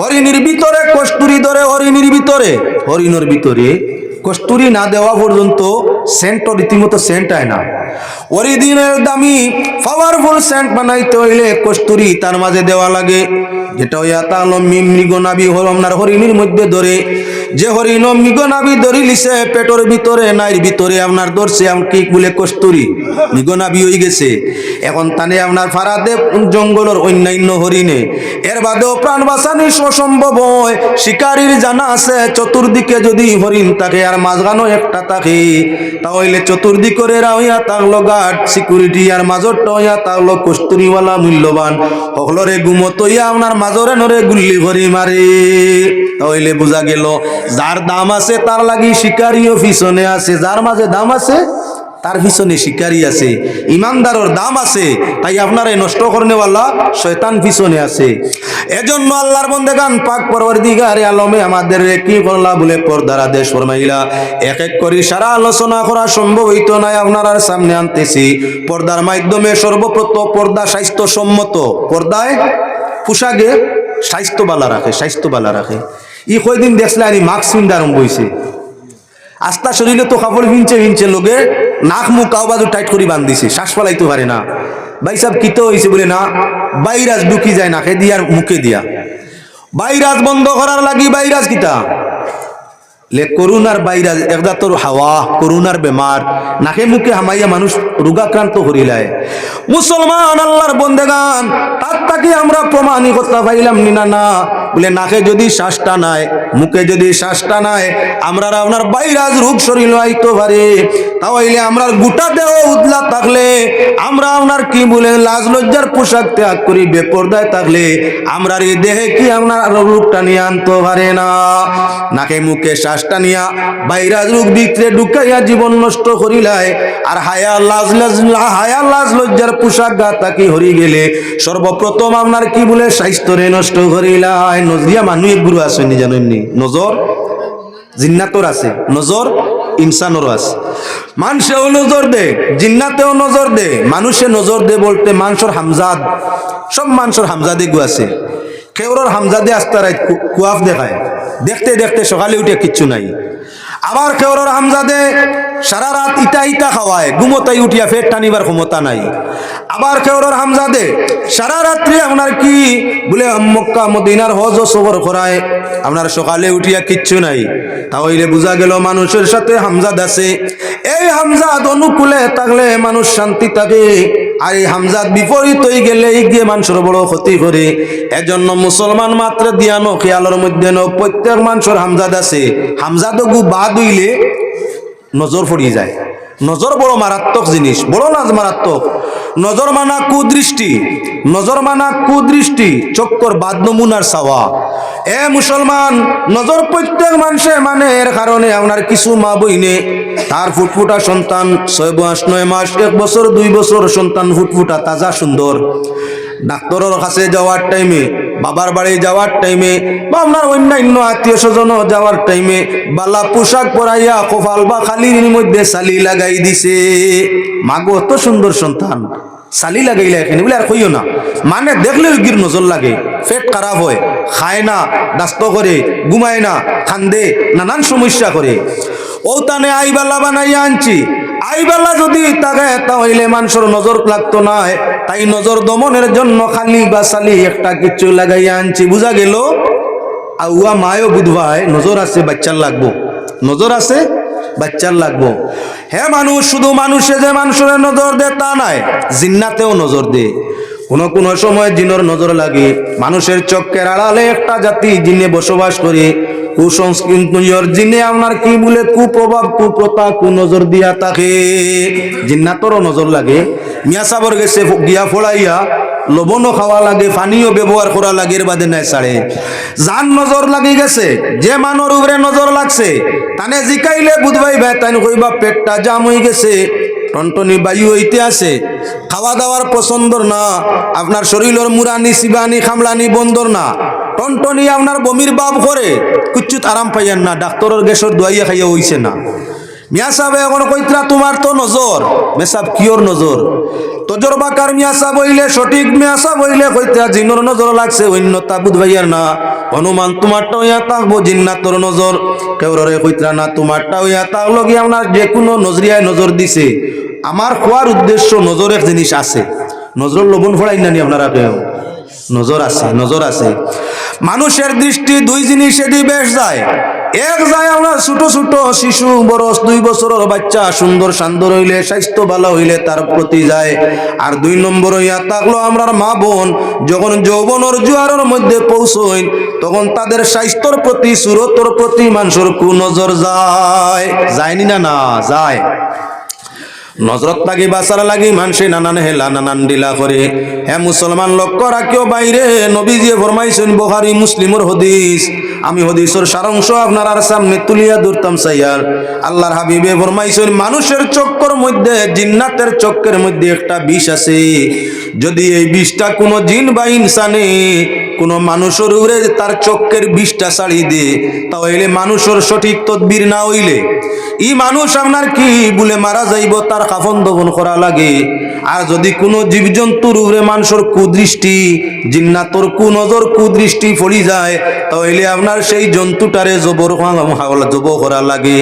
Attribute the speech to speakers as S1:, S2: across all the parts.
S1: হরিণীর ভিতরে, কস্তুরি ধরে হরিণীর ভিতরে। হরিণের ভিতরে কস্তুরি না দেওয়া পর্যন্ত সেন্ট রীতিমতো সেন্ট আয় না। হরিদিনের দামি পাওয়ারফুল সেন্ট বানাইতে হইলে কস্তুরি তার মাঝে দেওয়া লাগে। যেটা ওই হইয়া তাহলে মৃগনাবি আপনার হরিণীর মধ্যে ধরে। যে হরিণ মৃগনাবি ধরি লিছে পেটর ভিতরে, নাইর ভিতরে আপনার ধরছে কি বলে কস্তুরি? মৃগনাবি হয়ে গেছে। এখন তানে আপনার ফারাদে জঙ্গলের অন্যান্য হরিণে। এর বাদেও প্রাণ বাঁচানি অসম্ভব হয়। শিকারীর জানা আছে, চতুর্দিকে যদি হরিণ থাকে আর মাঝখানো একটা থাকে, তাহলে চতুর্দিকে হইয়া থাকল গার্ড সিকিউরিটি আর মাজরটা হইয়া থাকল কস্তুরিওয়ালা মূল্যবান। সকলরে গুমত হইয়া আপনার মাজরে নরে গুল্লি ভরি মারে। তাহলে বোঝা গেল যার দাম আছে, তার লাগি শিকারিও পিছনে আছে। যার মাঝে দাম আছে, তার পিছনে শিকারী আছে। ইমানদারর দাম আছে, তাই আপনার নষ্ট করনেওয়ালা শয়তান পিছনে আছে। এজন্য আল্লাহর বন্দে গান পাক পরবর্তীকারে আলমে আমাদের কি করলা বলে পর্দার আদেশ ফরমাইলা। এক এক করে সারা আলোচনা করা সম্ভব হইতো নাই, আপনার সামনে আনতেছি। পর্দার মাধ্যমে সর্বপ্রথম পর্দা স্বাস্থ্যসম্মত। পর্দায় পোশাকে স্বাস্থ্য বালা রাখে স্বাস্থ্য বালা রাখে। ই কয়দিন দেখলে আনি মাস্ক চিন্তা আরম্ভ হয়েছে আস্তা শরীরে তো কাপড় ভিনছে ভিনছে লোকে, নাক মুখ কাউ বাজু টাইট করে বান্ধিছে, শ্বাস ফলাইতে পারে না। ভাই সাহেব কিতো হয়েছে বলে না বাইরাজ ঢুকি যায় নাকে দিয়া মুখে দিয়া। বাইরাজ বন্ধ করার লাগি বাইরাজ কিতা? লে করুণার বাইরাজ একদা তোর হাওয়া, করুণার বেমার। নাকে মুখে হামাইয়া মানুষ রোগাক্রান্ত করিলায় মুসলমান আল্লাহর বন্দেগান, তার তাকে আমরা প্রমাণই করতে পাইলাম নিনা না। বলে, নাকে যদি শ্বাসটা নাই মুখে যদি শ্বাসটা নাই আমরা আপনার বাইরাজ রূপ শরীর আইতে পারে তাহলে আমরা গোটা দেহ উদলা থাকলে, আমরা আপনার কি বলে, লাজ লজ্জার পোশাক ত্যাগ করি, বেপর্দায় থাকলে আমরা এই দেহে কি আপনার রূপটা নিয়ে আনতে পারে না? নাকে মুখে শ্বাসটা নিয়া বাইরাজ রূপ ভিতরে ঢুকাইয়া জীবন নষ্ট করিলায়, আর হায়া লাজ লাজ, হায়া লাজ লজ্জার পোশাক গা তাকি হরি গেলে, সর্বপ্রথম আপনার কি বলে, স্বাস্থ্যরে নষ্ট করিলায়। নজরিয়া মানুষ এক গুরু আসেনি জানেননি নজর জিন্নাতর আছে, নজর ইনসানেরও আছে। মানুষেও নজর দে, জিন্নাতেও নজর দে, মানুষে নজর দে বলতে মানুষের হামজাদ, সব মানুষের হামজাদে গু আছে। কেউরর হামজাদে আস্তা রাত কুয়াফ দেখায়। দেখতে দেখতে সকালে উঠে কিচ্ছু নাই। আবার কেউরর হামজাদে সারা রাত ইটা ইটা খাওয়ায়, ঘুমোতাই উঠিয়া ফের টানিবার ক্ষমতা নাই। আবার কেউরর হামজাদে সারা রাত্রি আপনার কি বলে, মক্কা, মদিনার হজ ও সবর করায়? আপনার সকালে উঠিয়া কিচ্ছু নাই। তাহলে বোঝা গেল মানুষের সাথে হামজাদ আছে। এই হামজাদ অনুকূলে থাকলে মানুষ শান্তি থাকে। আর এই হামজাদ বিপরীত হয়ে গেলে এই গিয়ে মানুষের বড় ক্ষতি করে। এজন্য মুসলমান মাত্র দিয়ানো খেয়ালের মধ্যে প্রত্যেক মানুষের হামজাদ আছে। হামজাদ গু বাদ হইলে নজর পড়িয়ে যায়। নজর বড় মারাত্মক জিনিস। বড় নাজ মারাত্মক। নজর মানা কুদৃষ্টি। নজর মানা কুদৃষ্টি। চক্কর বাদ নমুনার সাওয়া এ মুসলমান, নজর প্রত্যেক মানুষে মানে এর কারণে আপনার কিছু মা বইনে, তার ফুটফুটা সন্তান ছয় মাস নয় মাস, এক বছর, দুই বছর সন্তান ফুটফুটা, তাজা সুন্দর। ডাক্তারের কাছে যাওয়ার টাইমে বাবার বাড়ি যাওয়ার টাইমে বা আপনার অন্যান্য আত্মীয় স্বজন যাওয়ার টাইমে বালা পোশাক পরাইয়া কপাল বা খালির মধ্যে সালি লাগাই দিছে। মাগো অত সুন্দর সন্তান। সালি লাগাইলে এখানে, বলে আর কইও না। মানে দেখলে গির নজর লাগে, পেট খারাপ হয়, খায় না, দাস্ত করে, ঘুমায় না খান্দে নানান সমস্যা করে। ও তানে আইবালা বানাইয়া আনছি আইবেলা যদি তাকে, তাহলে মানুষের নজর লাগতো না। তাই নজর দমনের জন্য খালি বা সালি একটা কিছু লাগাইয়া আনছি, বুঝা গেল? আউয়া মায়ও বুধবাই নজর আছে, বাচ্চার লাগবো। নজর আছে, বাচ্চার লাগবো। হে মানুষ, শুধু মানুষে যে মানুষের নজর দে তা নাই জিন্নাতেও নজর দে। কোনো কোনো সময় জিনর নজর লাগে। মানুষের চক্কের আড়ালে একটা জাতি জিনে বসবাস করে। কি দিয়া লাগে। মিয়া গেছে গিয়া লাগে ব্যবহার লাগে বাদে নাই সাড়ে যান নজর লাগি গেছে, যে মানোর উপরে নজর লাগছে, তানে জিকাইলে বুধবাই ভাই তাই কইবা পেটটা জাম হয়ে গেছে, টনটনি বায়ু হইতে আছে, খাওয়া দাওয়ার পছন্দর না আপনার শরীরের মুরানি শিবানি খামলানি বন্দর না। টনটনি আপনার বমির বাপ করে, কুচ্ছুত আরাম পাইয়ান না, ডাক্তারের গ্যাসের দোয়াইয়া খাইয়া হইছে না। মিয়া সাহেব এখন কইতরা তোমার তো নজর মেসাব কিওর নজর? তজর বাকার মিয়া সাহেব হইলে, সঠিক মিয়া সাহেব হইলে কইতরা জিনর নজর লাগছে, অন্য তাগুদ ভাইয়ার না। হনুমান, তোমারটা হইয়া থাকব জিন্নাতর নজর কেউরে কইতরা না, তোমারটা হইয়া থাকল কি আপনার যে কোনো নজরিয়ায় নজর দিছে। আমার খোয়ার উদ্দেশ্য নজর এক জিনিস আছে। নজর লবণ ফড়াই নানি আপনারা কেউ নজর আছে নজর আছে। মানুষের দৃষ্টি দুই জিনিসে বেশ যায়। এক যায় আমরা ছোট ছোট শিশু বরস দুই বছরের বাচ্চা, সুন্দর শান্তর হইলে, স্বাস্থ্য ভালো হইলে তার প্রতি যায়। আর দুই নম্বর হইয়া থাকল আমরা মা বোন, যখন যৌবনের জোয়ারের মধ্যে পৌঁছই তখন তাদের স্বাস্থ্যর প্রতি, সুরতর প্রতি মানুষের কু নজর যায়। যায়নি না না? যায়। নজরত লাগি বাসার লাগি মানসে নানান হেলা নানান ডিলা করে। হে মুসলমান, লক্ষ্য রাখিও বাইরে। নবীজিয়ে ফরমাইছেন, বুখারী, মুসলিমর হদিস। আমি হদিসের সারাংশ আপনার সামনে তুলিয়া ধরতাম, সাইয়ার। আল্লাহর হাবিবে ফরমাইছেন, মানুষের চক্কর মধ্যে, জিন্নাতের চক্কের মধ্যে একটা বিষ আছে। যদি এই বিষটা কোনো জিন বা ইনসানে কোনো মানুষের উপরে তার চক্কের বিষটা ছাড়িয়ে দে, তাহলে মানুষের সঠিক তদবির না হইলে। ই মানুষ আপনার কি বলে মারা যাইব, তার কাফন দফন করা লাগে। আর যদি কোনো জীবজন্তুর উপরে মানুষের কুদৃষ্টি, জিন্নাতর কুনজর কুদৃষ্টি পড়ি যায়, তাহলে আপনার সেই জন্তুটারে জবর জব করা লাগে।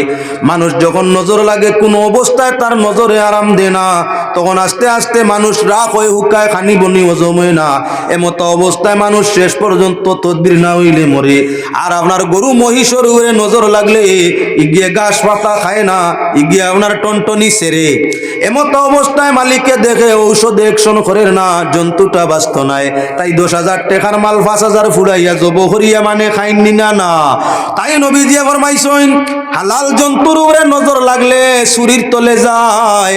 S1: মানুষ যখন নজর লাগে, কোনো অবস্থায় তার নজরে আরাম দে না। তখন আস্তে আস্তে মানুষ রাগ হয়ে হুকায় খানি বনি হজম হয় না। এমতো অবস্থায় মানুষ শেষ পর্যন্ত তদবির না হইলে মরে। আর আপনার গরু মহিষর উপরে নজর লাগলে ইগিয়ে ঘাস পাতা খায় না ইগিয়ে আপনার টনটনি সেরে। এমতো অবস্থায় মালিককে দেখে ঔষধ একশন করে না, জন্তুটা বাস্ত নাই। তাই দশ হাজার টাকার মাল পাঁচ হাজার ফুরাইয়া জব হরিয়া মানে খাইনি না না। তাই নবী নবীজিয়া ফরমাইছেন হালাল জন্তুর উপরে নজর লাগলে সুরির তলে যায়।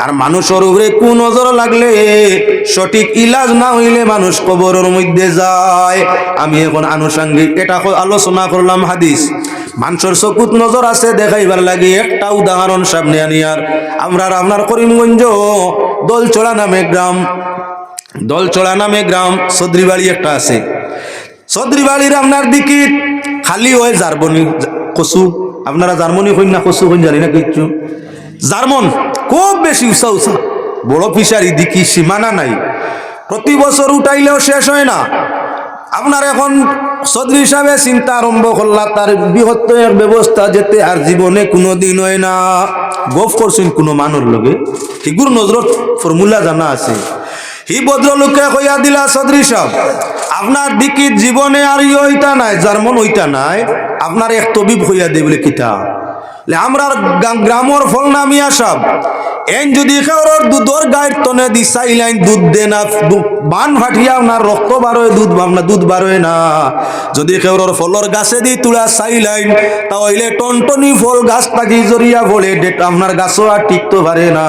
S1: আর মানুষের উপরে কু নজর লাগলে সঠিক ইলাজ না হইলে মানুষ কবরের মধ্যে যায়। আমি এখন আনুষাঙ্গিক এটা আলোচনা করলাম হাদিস। মানুষের চকুত নজর আছে দেখাইবার লাগে, একটা উদাহরণ সামনে আনিয়ার আমরা আপনার করিমগঞ্জ দলচড়া নামে গ্রাম। দলচড়া নামে গ্রাম, সদ্রিবাড়ি একটা আছে। সদ্রিবাড়ির আপনার দিকে খালি হয় জার্মনি কচু আপনারা জার্মনি হইন না কচু হইন জানি না কিচ্ছু। জার্মন। খুব বেশি উষা উষা বড় ফিসারি দিকি সীমানা নাই। প্রতি বছর উঠাইলেও শেষ হয় না। আপনার এখন সদরি হিসাবে চিন্তা আরম্ভ করলা, তার বৃহত্ত এক ব্যবস্থা যেতে আর জীবনে কোনো দিন হয় না। গফ করছেন কোনো মানুষ লগে। ঠিকুর নজরত ফর্মুলা জানা আছে। হি ভদ্রলোকে কইয়া দিলা, সদরি সাহেব, আপনার দিকির জীবনে আর ই ওইটা নাই, জার্মন ওইটা নাই। আপনার এক তবিব হইয়া দে বলে কিতা। লে আমরা গ্রামর ফল নামিয়া সব। এন যদি কেউর দুধর গায়ের তনে দি চাইলাইন দুধ দে না বান ফাটিয়া না, রক্ত বারোয় দুধ ভাবনা, দুধ বারোয় না। যদি কেউর ফলর গাছে দি তুলা চাইলাইন তাহলে টনটনি ফল গাছ থাকি জরিয়া ফলে ডেট আপনার গাছও আর টিকতে পারে না।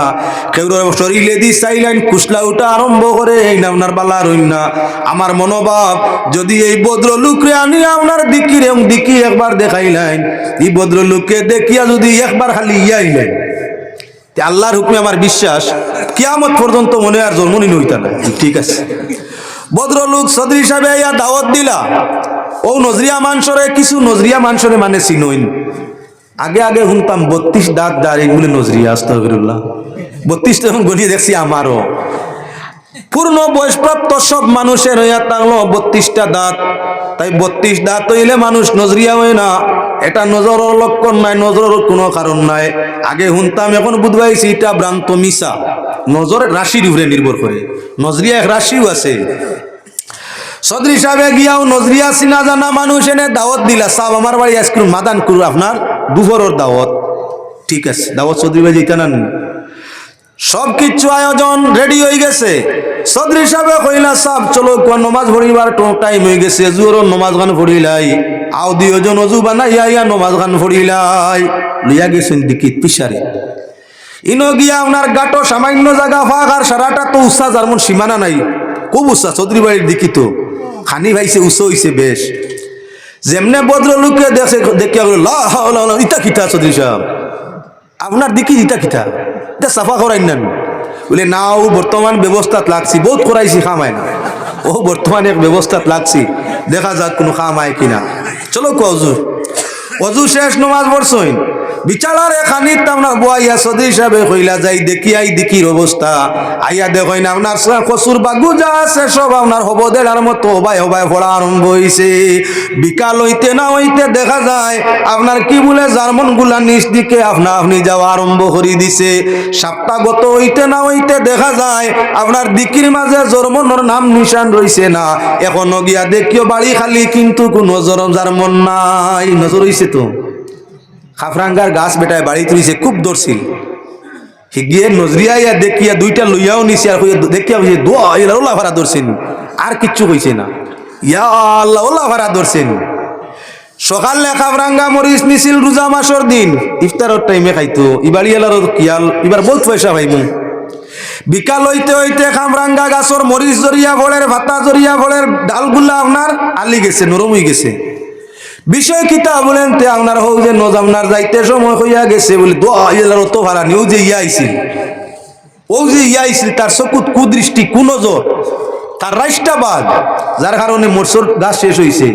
S1: কেউর শরীরে দি চাইলাইন কুসলা উঠা আরম্ভ করে, এই না আপনার বালা রইন না। আমার মনোভাব, যদি এই ভদ্রলোকরে আনি আপনার দিকির এবং দিকি একবার দেখাইলেন এই ভদ্রলোককে দেখিয়া যদি একবার খালি ইয়াইলেন। আল্লাহর হুকমে আমার বিশ্বাস, কিয়ামত পর্যন্ত মনে আর জন্মনি নইতা না। ঠিক আছে। ভদ্রলোক সদরি হিসাবে ইয়া দাওয়াত দিলা। ও নজরিয়া মানসরে, কিছু নজরিয়া মানসরে মানে চিনইন। আগে আগে শুনতাম, বত্রিশ দাঁত দাঁড় এগুলি নজরিয়া আস্তফিরুল্লাহ বত্রিশটা এখন গনিয়ে দেখছি আমারও। পূর্ণ বয়সপ্রাপ্ত সব মানুষের হইয়া থাকল বত্রিশটা দাঁত। তাই বত্রিশ দাঁত হইলে মানুষ নজরিয়া হয় না। এটা নজরের লক্ষণ নাই, নজরের কোনো কারণ নাই। আগে শুনতাম এখন বুধবাইছি এটা ভ্রান্ত মিশা নজর রাশির উপরে নির্ভর করে। নজরিয়া এক রাশিও আছে। সদরি সাহেবে গিয়াও নজরিয়া চিনা জানা মানুষ, এনে দাওয়াত দিলা। সাহ আমার বাড়ি আইসক্রিম মাদান করু আপনার দুপুরের দাওয়াত। ঠিক আছে, দাওয়াত সদরি ভাই যেটা না সব কিছু আয়োজন রেডি হয়ে গেছে। সদরি সাহেবে কইলা সাহ চলো নমাজ পড়িবার টাইম হয়ে গেছে। জুয়র নমাজ গান পড়িলাই। আও দুইজন অজু বানাইয়া ইয়া নমাজ গান পড়িলাই। লইয়া গেছেন দিকিত পিসারে। ইনো গিয়া আপনার গাটো সামান্য জায়গা ফাঁক আর সারাটা তো উৎসাহ যেমন সীমানা নাই। খুব উৎসাহ চৌধুরী বাড়ির দিকি তো। খানি ভাইছে উৎস হইছে বেশ। যেমনে ভদ্রলোককে দেখে দেখিয়া বলে লা হাওলা ওয়ালা ইতা খিতা চৌধুরী সাহেব? আপনার দিকি ইতা খিতা এটা সাফা করাইন না বলে, না, ও বর্তমান ব্যবস্থাত লাগছি। বহুত করাইছি খামায় না ও বর্তমানে এক ব্যবস্থাত লাগছি। দেখা যাক কোনো খামায় কিনা। চলো কো অজু শেষ নমাজ পড়ছইন। বিচারার এখানি আপনার বুয়াইয়া সদী হিসাবে কইলা যাই দেখি আই দেখির অবস্থা। আইয়া দেখই না, আপনার কসুর বাগু যা আছে সব আপনার হব দেড়ার মতো হবাই হবাই পড়া আরম্ভ হইছে। বিকাল হইতে না হইতে দেখা যায়, আপনার কি বলে জার্মনগুলা নিচ দিকে আপনা আপনি যাওয়া আরম্ভ করে দিছে। সপ্তাহগত হইতে না হইতে দেখা যায়, আপনার দিকির মাঝে জর্মনের নাম নিশান রইছে না। এখনও গিয়া দেখিও বাড়ি খালি, কিন্তু কোনো জরম জার্মন নাই। নজর হইছে তো? খাফরাঙ্গার গাছ বেটায় বাড়ি তুলিছে, খুব দর্শিল। গিয়ে নজরিয়া ইয়া দেখিয়া দুইটা লইয়াও নিছে আর দেখিয়া দোয়া ওলা ভাড়া ধরছেন আর কিচ্ছু কইছে না। ইয়া আল্লাহ, ওলা ভাড়া ধরছেন সকালে খাফরাঙ্গা মরিচ নিছিল রোজা মাসর দিন। ইফতারের টাইমে খাইতো। ইবার ইয়ালার কিয়াল এবার বহুত পয়সা পাইমু বিকাল হইতে হইতে খামরাঙ্গা গাছর মরিচ জরিয়া ফলের ভাতা জরিয়া ফলের ডালগুলা আপনার আলি গেছে, নরম হয়ে গেছে। বিষয় কিতা বলেন? তে আপনার হোক যে নজ আপনার যাইতে সময় হইয়া গেছে বলে দোয়া ইলার অত ভাড়া নিউ যে ইয়া আইছিল। ও যে ইয়া আইছিল, তার চকুত কুদৃষ্টি, কুনজর, তার রাইসটা বাদ যার কারণে মরসর গাছ শেষ হইছে।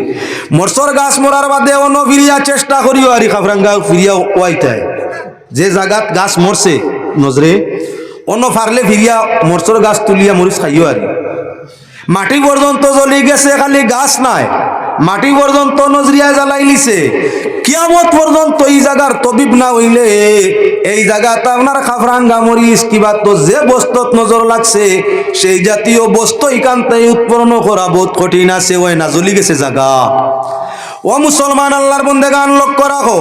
S1: মরসর গাছ মরার বাদে অন্য ফিরিয়া চেষ্টা করিও, আর খাফরাঙ্গা ফিরিয়া ওয়াইতায়। যে জায়গাত গাছ মরছে, নজরে, অন্য ফারলে ফিরিয়া মরসর গাছ তুলিয়া মরিচ খাইও আর। মাটি পর্যন্ত জ্বলি গেছে, খালি গাছ নাই। মাটি পর্যন্ত নজরিয়া জ্বালাই লিছে। কিয়ামত পর্যন্ত এই জায়গার তবিব না হইলে এই জায়গাতে আপনার খাফরাঙ্গা মরিচ কিবা তো যে বস্তুত নজর লাগছে, সেই জাতীয় বস্তু এখানতে উৎপন্ন করা বহুত কঠিন আছে, ওই না জ্বলি গেছে জায়গা ও মুসলমান আল্লাহর বন্দে গান লক্ষ্য রাখো,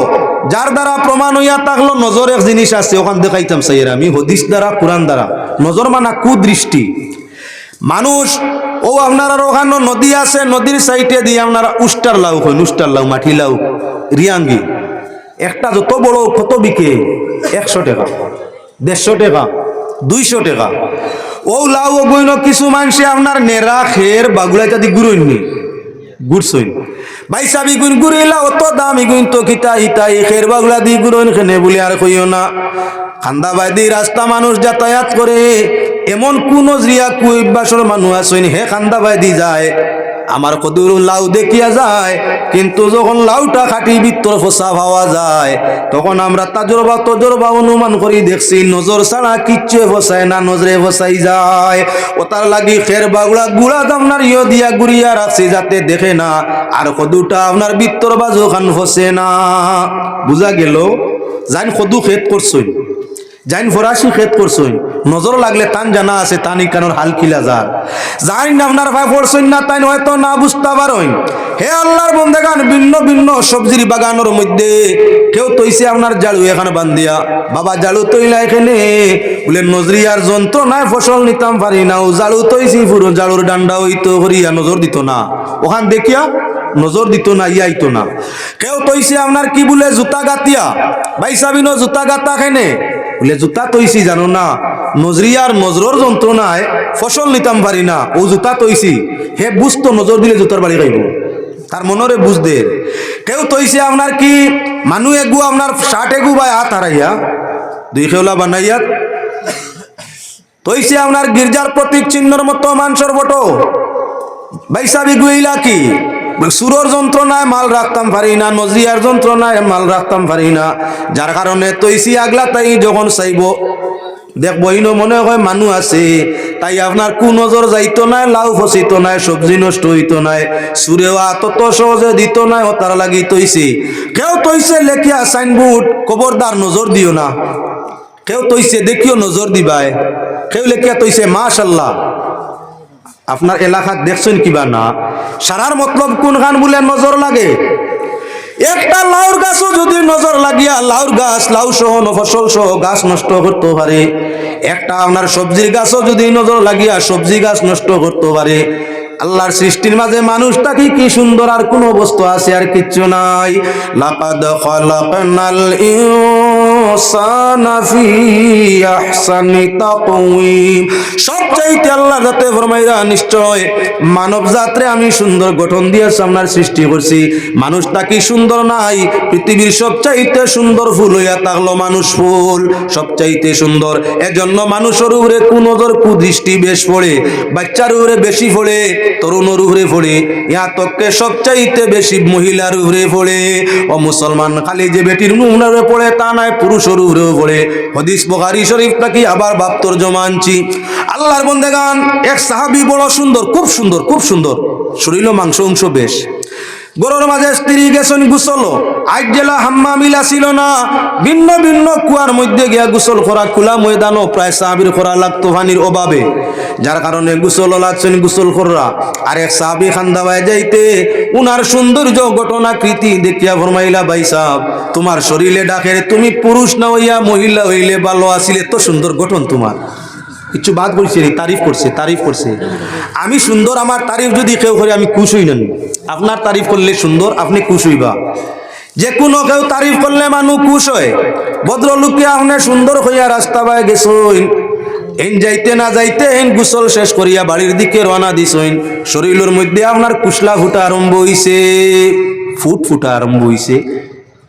S1: যার দ্বারা প্রমাণ হইয়া থাকল নজর এক জিনিস আছে, ওখান দেখাইতাম সাইয়ের, আমি হদিস দ্বারা, কোরআন দ্বারা। নজর মানা কুদৃষ্টি। মানুষ ও আপনার ওখানে নদী আছে, নদীর সাইডে দিয়ে আপনারা উস্টার লাউ হয় উস্টার লাউ, মাটি লাউ, রিয়াঙ্গি। একটা যত বড় কত বিকে? একশো টাকা, দেড়শো টাকা, দুইশো টাকা। ও লাউ বইন কিছু মানুষে আপনার নেরা খের, বাগুলা ইত্যাদি গুড়ইনি গুড়ছইন ভাই সাবি গুণ গুড়িলা অত দামি গুণ তো কিতা হিতা এই খের, বাগুলা দি গুড়ইন খেনে বলে আর কইও না। খান্দাবাদি রাস্তা মানুষ যাতায়াত করে এমন কোন জিয়া কুইবাসর মানুষ আছেন, হে খান্দাবাদি যায়। আমার কদুর লাউ দেখিয়া যায়, কিন্তু যখন লাউটা খাটি ভিতর ফসা পাওয়া যায়, তখন আমরা তাজরবা তজরবা অনুমান করি, দেখছি নজর ছাড়া কিচ্ছু ফসায় না, নজরে ফসাই যায়। ও তার লাগি খের বাগুড়া, গুড়া আপনার ইয় দিয়া গুড়িয়া রাখছি যাতে দেখে না, আর কদুটা আপনার ভিতর বাজু খান ফসে না। বুঝা গেল? জান কদু খেত করছই জাইন ফরাসি খেত করছই। নজর লাগলে তান জানা আছে, তান ইকানোর হাল কিলা যার। জাইন আপনার ভাই পড়ছই না তাই হয়তো না বুঝতে পারই। হে আল্লাহর বন্দেগান, ভিন্ন ভিন্ন সবজির বাগানোর মধ্যে কেউ তৈছে আপনার জালু এখানে বান্ধিয়া। বাবা, জালু তৈলা এখানে বলে নজরিয়ার যন্ত্র নাই ফসল নিতাম পারি না। ও জালু তৈছি পুরো জালুর ডান্ডা হইতো হরিয়া, নজর দিত না। ওখান দেখিয়া নজর দিত না, ইয়াইতো না। কেউ তৈছে আপনার কি বলে, জুতা গাতিয়া? ভাই সাবিনো, জুতা গাতা খেনে। বলে, জুতা তৈছি, জানো না? নজরিয়ার নজরর যন্ত্রণায় ফসল নিতাম পারি না। ও জুতা তৈছি। হে বুঝতো নজর দিলে জুতার বাড়ি খাইব তার মনরে বুঝ দে। কেউ তৈছে আপনার কি? মানুষ এগু, আপনার শার্ট এগু বা হাত হারাইয়া। দুই খেওলা বানাইয়া তৈছে আপনার গির্জার প্রতীক চিহ্নর মতো মানসর বটো বাইসাবি গুইলা কি? সুরর যন্ত্রণায় মাল রাখতাম পারি না নজরিয়ার যন্ত্রণায় মাল রাখতাম পারি না। যার কারণে তৈছি আগলা তাই যখন চাইব। দেখবই না মনে হয় মানুষ আছে। তাই আপনার কু নজর যাইতো নাই, লাউ ফসিত নাই, সবজি নষ্ট হইতো নাই। সুরেও তত সহজে দিত নাই ও লাগি তৈছি কেউ তৈছে লেখিয়া সাইনবোর্ড, খবরদার নজর দিও না। কেউ তৈছে দেখিও নজর দিবায়। কেউ লেখিয়া তৈছে মাশাল্লাহ। আপনার এলাকাত দেখছেন কিবা না? সারার মতলব কোন গান বলে নজর লাগে? একটা লাউর গাছও যদি নজর লাগিয়া লাউর গাছ, লাউ সহ ফসল সহ গাছ নষ্ট করতে পারে। একটা আপনার সবজির গাছও যদি নজর লাগিয়া সবজি গাছ নষ্ট করতে পারে। আল্লাহর সৃষ্টির মাঝে মানুষটা কি কি সুন্দর আর কোন বস্তু আছে আর কিচ্ছু নাই। লাকাদ খালাকনাল আহসানি তাকওয়িম। সবচাইতে আল্লাহ যাতে ফরমাইরা নিশ্চয় মানব জাতরে আমি সুন্দর গঠন দিয়ে আপনার সৃষ্টি করছি। মানুষটা কি সুন্দর নাই? পৃথিবীর সবচাইতে সুন্দর ফুল হইয়া থাকল মানুষ ফুল। সবচাইতে সুন্দর। এজন্য মানুষের উপরে কুনজর কুদৃষ্টি বেশ পড়ে, বাচ্চার উপরে বেশি পড়ে, তরুণর উপরে পড়ে ইয়া তককে সবচাইতে বেশি মহিলার উপরে পড়ে। ও মুসলমান খালি যে বেটির নুহরে পড়ে তা নয় পুরুষের উপরেও পড়ে হদিস বখারি শরীফ নাকি আবার বাপ্তর জমা আনছি আল্লাহর বন্দেগান, এক সাহাবি বড় সুন্দর, খুব সুন্দর খুব সুন্দর। শরীর মাংস অংশ বেশ। গরুর মাঝে স্ত্রী গেছেন গুসল। আজ জেলা হাম্মা মিলা ছিল না। ভিন্ন ভিন্ন কুয়ার মধ্যে গিয়া গুসল করা খোলা ময়দানও প্রায় সাহাবির করা লাগতো পানির অভাবে। যার কারণে গুসল লাগছেন গুসল করা। আর এক সাহাবি খান্দাবায় যাইতে উনার সৌন্দর্য, ঘটনা, কৃতি দেখিয়া ফরমাইলা, ভাই সাহ তোমার শরীরে ডাকে তুমি পুরুষ না হইয়া মহিলা হইলে ভালো আসিলে তো সুন্দর গঠন তোমার। কিছু বাদ করছে রে, তারিফ করছে তারিফ করছে। আমি সুন্দর, আমার তারিফ যদি কেউ করে, আমি খুশ হই নেন। আপনার তারিফ করলে সুন্দর, আপনি খুশ হইবা। যে কোনো কেউ তারিফ করলে মানুষ খুশ হয়। ভদ্রলোককে আপনি সুন্দর হইয়া রাস্তা বায় গেছইন এন যাইতে না যাইতে এন গুসল শেষ করিয়া বাড়ির দিকে রওনা দিছইন শরীরের মধ্যে আপনার কুশলা ফুটা আরম্ভ হইছে, ফুট ফুটা আরম্ভ হইছে।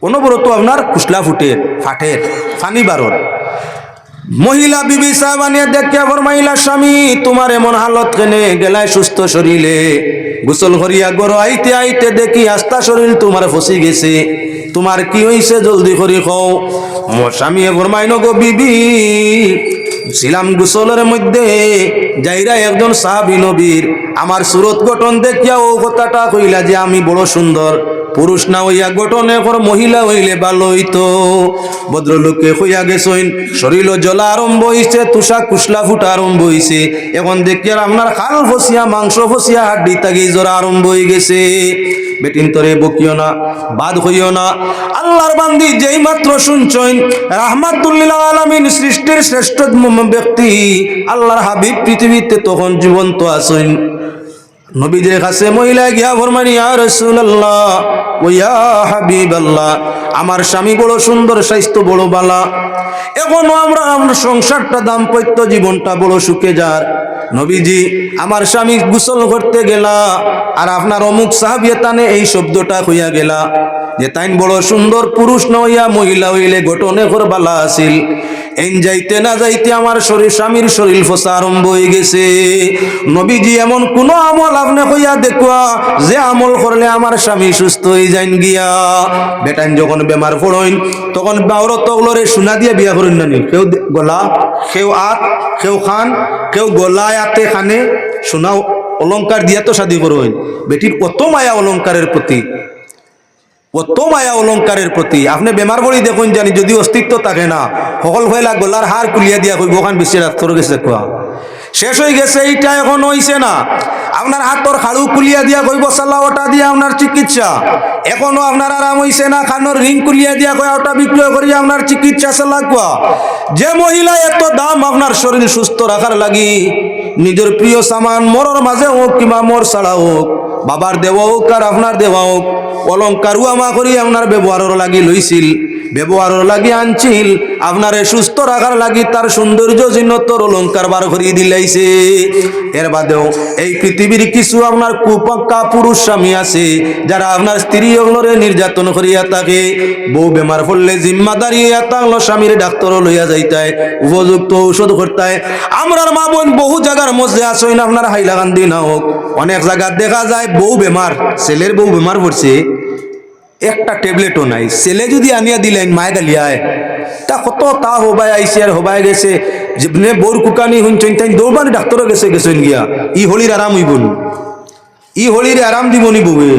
S1: অনবরত আপনার কুশলা ফুটের, ফাটের, ফানি বারর। মহিলা বিবি সাহেবানিয়া দেখিয়া ফরমাইলা, স্বামী, তোমার এমন হালত কেনে? গেলায় সুস্থ শরীরে। গোসল করিয়া গরো, আইতে আইতে দেখি আস্তা শরীর তোমার ফসি গেছে। তোমার কি হইছে জলদি করি কও? স্বামী ফরমাইন গো বিবি, ছিলাম গোসলের মধ্যে, যাইরা একজন সাহাবি নবীর। আমার সুরত গঠন দেখিয়া ও কথাটা কইলা যে আমি বড় সুন্দর। পুরুষ না হইয়া গঠনে কর মহিলা হইলে ভালো হইতো। ভদ্রলোকে হইয়া গেছইন শরীর জলা আরম্ভ হইছে, তুষা কুশলা ফুটা আরম্ভ হইছে। এখন দেখি আর আপনার খাল ফসিয়া, মাংস ফসিয়া, হাড্ডি তাগি জোরা আরম্ভ হয়ে গেছে। বেটিন তরে বকিও না, বাদ হইও না। আল্লাহর বান্দি যেই মাত্র শুনছইন রাহমাতুল্লিল আলামিন সৃষ্টির শ্রেষ্ঠ ব্যক্তি। আল্লাহর হাবিব পৃথিবীতে তখন জীবন্ত আসইন নবীদের কাছে মহিলা গিয়া ফরমানি, ইয়া রাসূলুল্লাহ, ও ইয়া হাবিবাল্লাহ, আমার স্বামী বড় সুন্দর, স্বাস্থ্য বড় বালা। এখনও আমরা, আমার সংসারটা দাম্পত্য জীবনটা বড় সুখে যার। নবীজি, আমার স্বামী গোসল করতে গেলা, আর আপনার অমুক সাহাবিয়ে তানে এই শব্দটা হইয়া গেলা, যে তাইন বড় সুন্দর পুরুষ নইয়া মহিলা হইলে ঘটনে ঘর বালা আছিল। এন যাইতে না যাইতে আমার শরীর, স্বামীর শরীর ফসা আরম্ভ হয়ে গেছে। নবীজি এমন কোন আমল আপনি কইয়া দেখুয়া, যে আমল করলে আমার স্বামী সুস্থ হয়ে যাইন গিয়া। বেটাইন যখন বেমার পড়ইন, তখন বাউর তগলরে সোনা দিয়ে বিয়া করেন নানি কেউ গলা, কেউ আত কেউ খান, কেউ গলায় আতে খানে, সোনা অলংকার দিয়া তো শাদি করইন। বেটির কত মায়া অলংকারের প্রতি। কত মায়া অলংকারের প্রতি। আপনি বেমার পড়ি দেখুন জানি, যদি অস্তিত্ব থাকে না। সকল হইলা গলার হার কুলিয়া দিয়া কইব, ওখান বেশি ডাক্তার গেছে কোয়া। শেষ হয়ে গেছে, এইটা এখন হইছে না। আপনার হাতর খাড়ু কুলিয়া দিয়া কইব সাল্লা ওটা দিয়া আপনার চিকিৎসা। এখনও আপনার আরাম হইছে না, খানোর রিং কুলিয়া দিয়া কয়, ওটা বিক্রয় করিয়া আপনার চিকিৎসা চালা কোয়া। যে মহিলা এত দাম আপনার শরীর সুস্থ রাখার লাগি, নিজের প্রিয় সামান, মরর মাঝে হোক কিংবা মোর ছাড়া হোক বাবার দেওয়া হোক আর আপনার দেওয়া হোক অলংকারও আমা করি আপনার ব্যবহারের লাগি লইছিল, ব্যবহারের লাগি আনছিল, আপনারে সুস্থ রাখার লাগি তার সৌন্দর্য জিন্নতর অলংকার বার করিয়ে দিলাইছে। এর বাদেও এই পৃথিবীর কিছু আপনার কুপাক্কা পুরুষ স্বামী আছে, যারা আপনার স্ত্রী ওগুলোরে নির্যাতন করিয়া থাকে। বউ বেমার পড়লে জিম্মাদারি তাহলে স্বামীর ডাক্তার লইয়া যাইতায়, উপযুক্ত ঔষধ করতায়। আমরার মা বোন বহু জায়গার মধ্যে আসইন আপনার হাইলাকান্দি না হোক, অনেক জায়গা দেখা যায় বউ বেমার, ছেলের বউ বেমার পড়ছে, একটা ট্যাবলেটও নাই। ছেলে যদি আনিয়া দিলেন মায় গালিয়ায় তা কত তা হবাই আইসি আর হবাই গেছে। যেমনে বোর কুকানি হুনছেন তাই দৌড়বানি ডাক্তারও গেছে, গেছেন গিয়া। ই হলির আরাম হইবন। ই হলির আরাম দিবনি বউয়ে।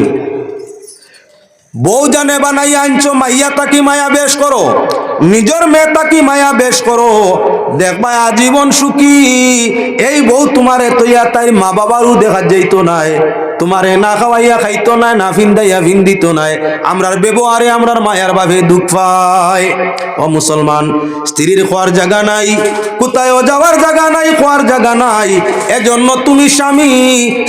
S1: বউ জানে বানাই আনছো, মাইয়া তাকি মায়া বেশ করো। নিজের মেয়ে তাকি মায়া বেশ করো। দেখবা আজীবন সুখী। এই বউ তোমারে তৈয়া তাই মা বাবারও দেখা যাইতো নাই। তোমারে না খাওয়াইয়া খাইতো নাই না ফিন্দাইয়া ফিন্দিত নাই। আমরার ব্যবহারে আমরার মায়ার ভাবে দুঃখ পাই। ও মুসলমান, স্ত্রীর খোয়ার জায়গা নাই কোথায় যাওয়ার জায়গা নাই, খোয়ার জায়গা নাই। এজন্য তুমি স্বামী,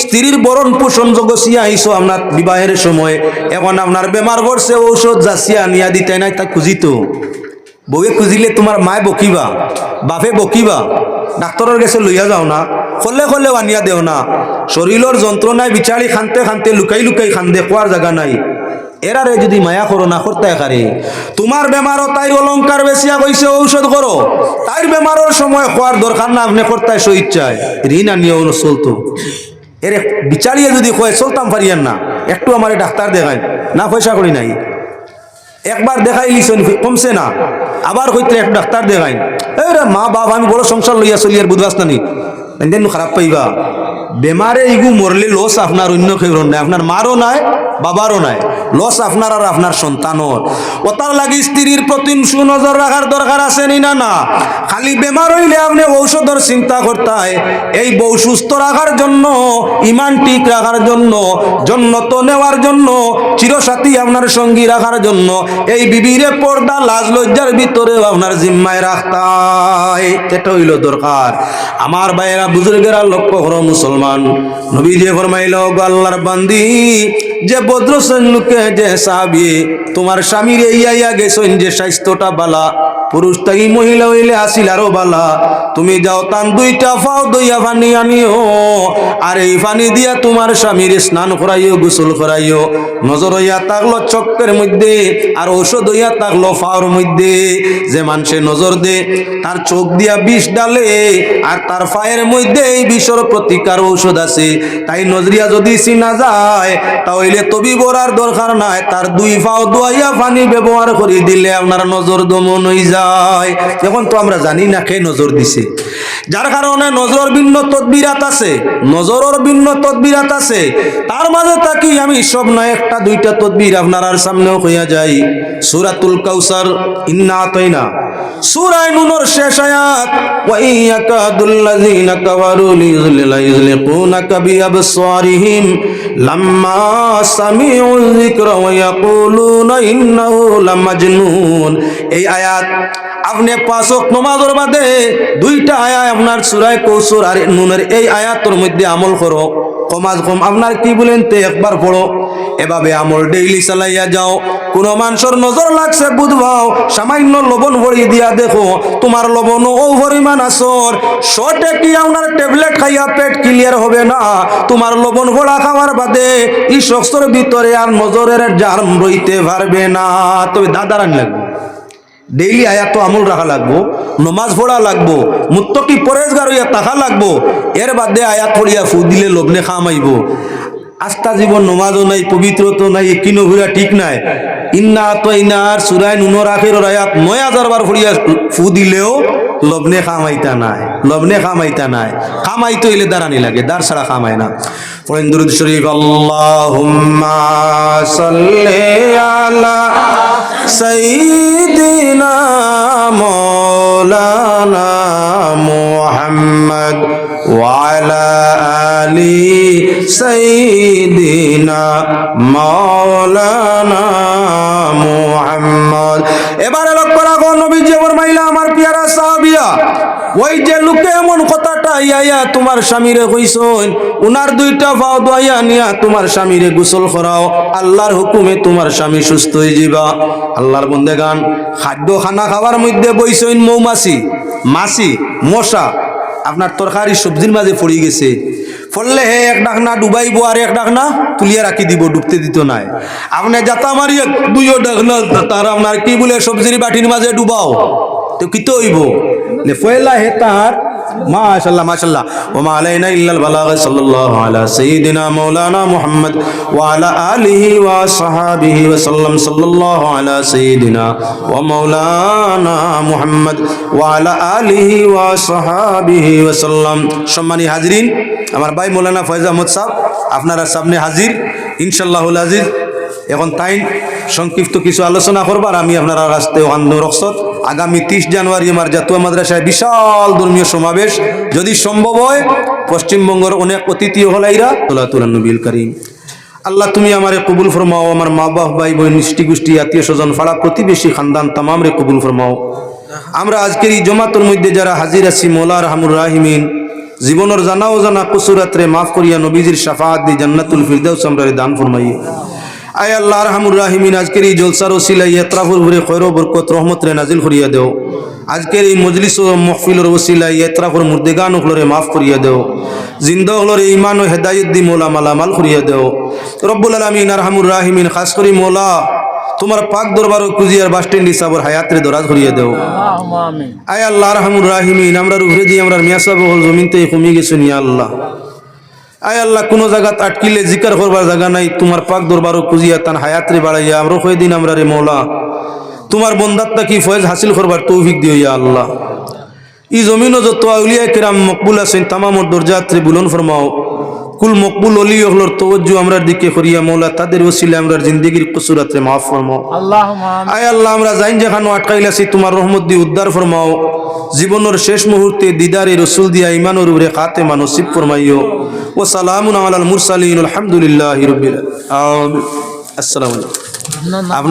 S1: স্ত্রীর বরণ পোষণ জগসিয়া আইসো আপনার বিবাহের সময়। এখন আপনার বেমার করছে ঔষধ যাচিয়া নিয়া দিতে নাই, তা খুঁজিত। বউয়ে খুঁজিলে তোমার মায় বকিবা, বাপে বকিবা ডাক্তরের কাছে লইয়া যাও না, খলে খলে আনিয়া দেও না। শরীরের যন্ত্রণায় বিচারি খানতে খানতে লুকাই লুকাই খান্দে খোয়ার জায়গা নাই। এরারে যদি মায়া করো না করতে একারে তোমার বেমারও তাইর অলংকার বেশিয়া কইছে ঔষধ করো তাইর বেমারের সময় খোয়ার দরকার না আপনি করতে সো ইচ্ছায় ঋণ আনিয়েও চলতো এর বিচারিয়ে যদি কয়, চলতাম পারিয়ান না, একটু আমার ডাক্তার দেখায় না পয়সা করি নাই। একবার দেখাই লিছেন কমছে না। আবার হইতে এক ডাক্তার দেখাই, এই রে মা বাপ, আমি বড় সংসার লইয়া চলিয়ার বুধবাস নানি। খারাপ পাইবা। বেমারে ইগু মরলে লস আপনার অন্য কেউ নাই। আপনার মারও নাই, বাবারও নাই। লস আপনার আর আপনার সন্তানর ওতার লাগি স্ত্রীর প্রতি সুনজর রাখার দরকার আছে নি, না। না খালি বেমার হইলে আপনি ঔষধের চিন্তা হয়। এই বউ সুস্থ রাখার জন্য, ইমান ঠিক রাখার জন্য, জন্নত নেওয়ার জন্য, চিরসাথী আপনার সঙ্গী রাখার জন্য, এই বিবিরে পর্দা, লাজ লজ্জার ভিতরে আপনার জিম্মায় রাখতাই এটা হইল দরকার। আমার ভাইয়েরা, বুজুর্গেরা, লক্ষ্য করো মুসলমান। নবী দিয়ে ফরমাইল আল্লাহর বান্দি যে বদ্র লোকে যে সাহাবি, তোমার স্বামীর ইয়া ইয়া গেছেন যে স্বাস্থ্যটা বালা পুরুষ তাই মহিলা হইলে আসিল আরও বালা। তুমি যাও তান দুইটা ফাও দইয়া পানি আনিও, আর এই পানি দিয়া তোমার স্বামীর স্নান করাইও, গোসল করাইও। নজর হইয়া থাকল চক্কের মধ্যে, আর ঔষধ হইয়া থাকল ফাওর মধ্যে। যে মানুষে নজর দে, তার চোখ দিয়া বিষ ডালে, আর তার ফায়ের মধ্যে এই বিষর প্রতিকার ঔষধ আছে। তাই নজরিয়া যদি চিনা যায়, তাহলে তবি বরার দরকার নাই তার দুই ফাও দোয়াইয়া পানি ব্যবহার করে দিলে আপনার নজর দমন হয়ে যায় এখন তো আমরা জানি না কে নজর দিছে যার কারণে নজর ভিন্ন তদবিরাত আছে নজরের ভিন্ন তদবিরাত আছে তার মাঝে থাকি আমি সব না একটা দুইটা তদবির আপনার আর সামনেও হইয়া যাই সুরাতুল কাউসার ইন্না আতাইনা সূরায় নুনের শেষ আয়াত ওয়া ইয়াকাদুল্লাযীনা কাফারু লিয়ুযলিলা বিআবসারিহিম লাম্মা ইন্নাহু লামাজনুন এই আয়াত আপনি পাঁচ ওয়াক্ত নামাজের বাদে দুইটা আয়া আপনার সূরায় কৌসর আর নুনের এই আয়াতের মধ্যে আমল করো। কমাজ কম। আপনার কি বলেন তে একবার পড়ো। এভাবে আমল ডেইলি চালাইয়া যাও। কোন মানুষের নজর লাগছে বুঝবাও সামান্য লবণ ভরি দিয়া দেখো। তোমার লবণ ও পরিমাণ আসর। শর্টে কি আপনার ট্যাবলেট খাইয়া পেট ক্লিয়ার হবে না? তোমার লবণ ভরা খাওয়ার বাদে এই শখসর ভিতরে আর নজরের জার্ম রইতে পারবে না। তবে দাদারান লাগবে। ডেইলি আয়াত আমল রাখা লাগবো, নমাজ পড়া লাগবো, মুত্তকি পরেজগার হইয়া তাহা লাগবো, এর বাদে আয়াত পড়িয়া ফু দিলে লগ্নে খামাইব আস্থা জীবন নমাজও নাই পবিত্র তো নাই কিনো ঘুরা ঠিক নাই। ইন্না তো ইনার সুরায় নুনর আখের আয়াত নয় হাজার বার পড়িয়া ফু দিলেও লগ্নে খামাইতা নাই লগ্নে খামাইতা নাই। খামাইতে হইলে দাঁড়ানি লাগে, দাঁড় ছাড়া খামায় না। পড়েন দুরুদ শরীফ, আল্লাহুম্মা মাওলানা মুহাম্মদ ওয়ালা আলি সাইয়্যিদিনা মাওলানা মুহাম্মদ। এবারে লক্ষ্য রাখো, নবীজি মাইলা, আমার পিয়ারা সাহাবিয়া ওই যে লোকে এমন কথাটা, ইয়া ইয়া, তোমার স্বামীরে কইসইন? উনার দুইটা পাও দোয়া নিয়া তোমার স্বামীরে গোসল করাও। আল্লাহর হুকুমে তোমার স্বামী সুস্থ হয়ে যাবা আল্লাহর বন্দে গান খাদ্য খানা খাওয়ার মধ্যে বইসইন মৌমাছি, মাছি, মশা। আপনার তরকারি সবজির মাঝে পড়ে গেছে। ফললে হে এক ডাকনা ডুবাইব আর এক ডাকনা তুলিয়া রাখি দিব, ডুবতে দিত নাই। আপনি যাতা মারি দুইও ডাকনা, তার আপনার কি বলে সবজির বাটির মাঝে ডুবাও? তো কি তো হইব? মাশাল্লাহ সাল্লাম ওয়া সম্মানী হাজরিন, আমার ভাই মৌলানা ফয়জ আহমদ আপনারা সামনে হাজির। ইনশাল্লাহুল আজিজ, এখন তাই সংক্ষিপ্ত কিছু আলোচনা করবার আমি আপনারা রাস্তায় আন্দো রকসত। আগামী তিরিশ জানুয়ারি আমার জাতীয় মাদ্রাসায় বিশাল ধর্মীয় সমাবেশ। যদি সম্ভব হয়, পশ্চিমবঙ্গের অনেক অতিথি হলাইরা তোলা তুলা নবীল করিম। আল্লাহ তুমি আমারে কবুল ফরমাও, আমার মা বাপ, ভাই বোন, মিষ্টি গোষ্ঠী আত্মীয় স্বজন ফাড়া প্রতিবেশী, খানদান তামাম রে কবুল ফরমাও। আমরা আজকের এই জমাতর মধ্যে যারা হাজির আছি, মোলা রহমুর রাহিমিন, জীবনের জানা ও জানা কুসুরাত্রে মাফ করিয়া নবীজির শাফাত দি জান্নাতুল ফিরদাউস আমরা দান ফরমাইয়ে। আয় আল্লাহ রহমুর রাহিমিন আজকের এই জলসার ওসিলাই এত্রাফুর ভরে খৈর বরকত রহমত রে নাজিল করিয়া দেও। আজকের এই মজলিস ও মহফিলর ওসিলাই এত্রাফুর মুর্দেগান হলরে মাফ করিয়া দেও। জিন্দা হলরে ইমান ও হেদায়ত দি মোলা মালা মাল করিয়া দেও। রব্বুল আলমিন আরহামুর রাহিমিন খাস করি মোলা তোমার পাক দরবার কুজিয়ার বাস স্ট্যান্ড হিসাবর হায়াতের দরাজ করিয়া দেও। আয় আল্লাহ রহমুর রাহিমিন আমরা রুহরে দিয়ে আমরা মিয়া সাহেব হল জমিনতে কমে গেছো নিয়া আল্লাহ। আয় আল্লাহ, কোনো জায়গাত আটকিলে জিকার করবার জায়গা নাই। তোমার পাক দরবারও খুঁজিয়া তান হায়াতরে বাড়াইয়া, আমরা হয়ে দিন আমরা রে মৌলা। তোমার বন্দাত্তা কি ফয়েজ হাসিল করবার তৌফিক দিও ইয়া আল্লাহ। ই জমিনও যত আউলিয়া কিরাম মকবুল আছেন, তামামর দরজাত্রে বুলন ফরমাও। কুল মকবুল অলি ওগুলোর তওজ্জু আমরার দিকে করিয়া মৌলা তাদের ওসিলে আমরার জিন্দিগির কুসুরাতে মাফ ফরমাও। আয় আল্লাহ আমরা যাইন যেখানে আটকাইলাছি তোমার রহমত দিয়ে উদ্ধার ফরমাও। জীবনের শেষ মুহূর্তে দিদারে রসুল দিয়া ইমানোর উপরে খাতে মানসিব ফরমাইও। ও সালামুন আলাল মুরসালিন আলহামদুলিল্লাহ রবিল আসসালামু আপনার